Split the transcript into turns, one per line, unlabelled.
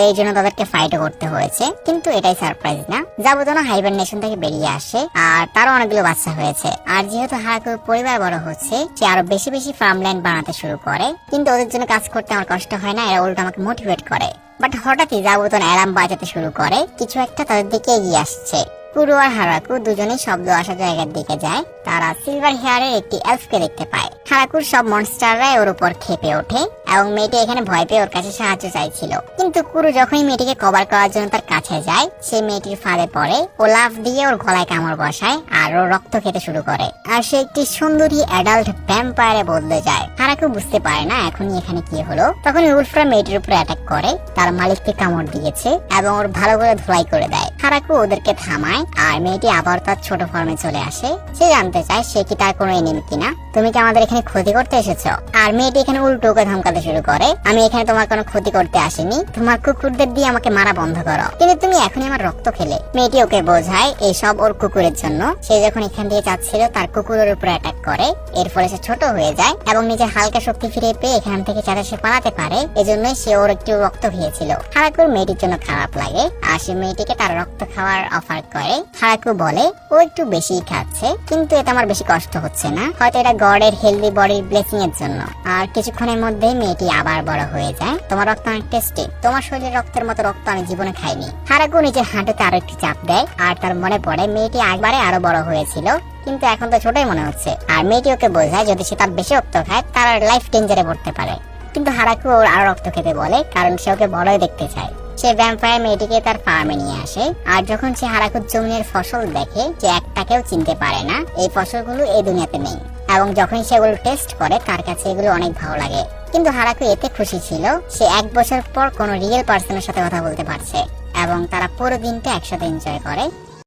এই জন্য তাদেরকে ফাইটও করতে হয়েছে। কিন্তু এটাই সারপ্রাইজ না। যাবতনা হাইবারনেশন থেকে বেরিয়ে আসে। আর তারও অনেকগুলো বাচ্চা হয়েছে। আর যেহেতু হারাকুর পরিবার বড় হচ্ছে, সে আরও বেশি বেশি ফার্মল্যান্ড বানাতে শুরু করে। কিন্তু ওদের জন্য কাজ করতে আমার কষ্ট হয় না, এরা উল্টো আমাকে মোটিভেট করে। বাট হঠাৎই যাবতন অ্যালার্ম বাজাতে শুরু করে। কিছু একটা তাদের দিকে এগিয়ে আসছে। কুরু আর হারাকু দুজনেই শব্দ আসা জায়গার দিকে যায়। তারা সিলভার হেয়ারের একটি এলফকে দেখতে পায়। হারাকুর সব মনস্টাররাই ওর উপর খেপে ওঠে এবং মেয়েটি এখানে ভয় পেয়ে ওর কাছে সাহায্য চাইছিল। কিন্তু কুরু যখনই মেয়েটিকে কভার করার জন্য তার কাছে যায়, সে মেয়েটির ফাঁদে পড়ে ও লাফ দিয়ে ওর গলায় কামড় বসায় আর ও রক্ত খেতে শুরু করে। আর সে একটি সুন্দরী অ্যাডাল্ট ভ্যাম্পায়ারে বদলে যায়। হারাকু বুঝতে পারে না এখনই এখানে কি হলো। তখন উলফরা মেয়েটির উপরে অ্যাটাক করে, তার মালিককে কামড় দিয়েছে এবং ওর ভালো করে ধোলাই করে দেয়। হারাকু ওদেরকে থামায়, আর মেয়েটি আবার তার ছোট ফর্মে চলে আসে। সে জানতে চায় সে কি তার কোনো এনিমি কিনা। তুমি কি আমাদের এখানে ক্ষতি করতে এসেছ? আর মেয়েটি এখানে উল্টো ওকে ধমকাতে শুরু করে, আমি এখানে তোমার কোনো ক্ষতি করতে আসিনি। তোমার কুকুরদের দিয়ে আমাকে মারা বন্ধ করো। কিন্তু তুমি এখনই আমার রক্ত খেলে। মেয়েটি ওকে বোঝায় এই সব ওর কুকুরের জন্য। সে যখন এখান দিয়ে যাচ্ছিল, তার কুকুরের উপর অ্যাটাক করে। এর ফলে সে ছোট হয়ে যায় এবং নিজের হালকা শক্তি ফিরে পেয়ে এখান থেকে যাতে সে পালাতে পারে, এজন্যই সে ওর একটু রক্ত খেয়েছিল। হারাকুর মেয়েটির জন্য খারাপ লাগে, আর সে মেয়েটিকে তার রক্ত খাওয়ার অফার করে। হারাকু বলে, ও একটু বেশি খাচ্ছে, কিন্তু এতে আমার বেশি কষ্ট হচ্ছে না। হয়তো এটা গডের হেলদি বডির ব্লেসিং এর জন্য। আর কিছুক্ষণের মধ্যেই মেয়েটি আবার বড় হয়ে যায়। তোমার রক্ত অনেক টেস্টি তোমার শরীরের রক্তের মতো রক্ত আমি জীবনে খাইনি। হারাকু নিজের হাঁটুতে আরও একটু চাপ দেয়, আর তার মনে পড়ে মেয়েটি একবারে আরও বড় হয়েছিল। কিন্তু এখন তো ছোটই মনে হচ্ছে। আর মেয়েটি ওকে বোঝায় যদি সে তার বেশি রক্ত খায়, তার লাইফ ডেঞ্জারে পড়তে পারে। কিন্তু হারাকু ওর আরও রক্ত খেতে বলে, কারণ সে ওকে বড়ই দেখতে চায়। সে ভ্যাম্পায়ার মেয়েটিকে তার ফার্মে নিয়ে আসে, আর যখন সে হারাকুর জমির ফসল দেখে যে একটাকেও চিনতে পারে না, এই ফসলগুলো এই দুনিয়াতে নেই। এবং যখন সেগুলো টেস্ট করে, তার কাছে এগুলো অনেক ভালো লাগে। কিন্তু হারাকু এতে খুশি ছিল, সে এক বছর পর কোনো রিয়েল পার্সনের সাথে কথা বলতে পারছে, এবং তারা পুরো দিনটা একসাথে এনজয় করে।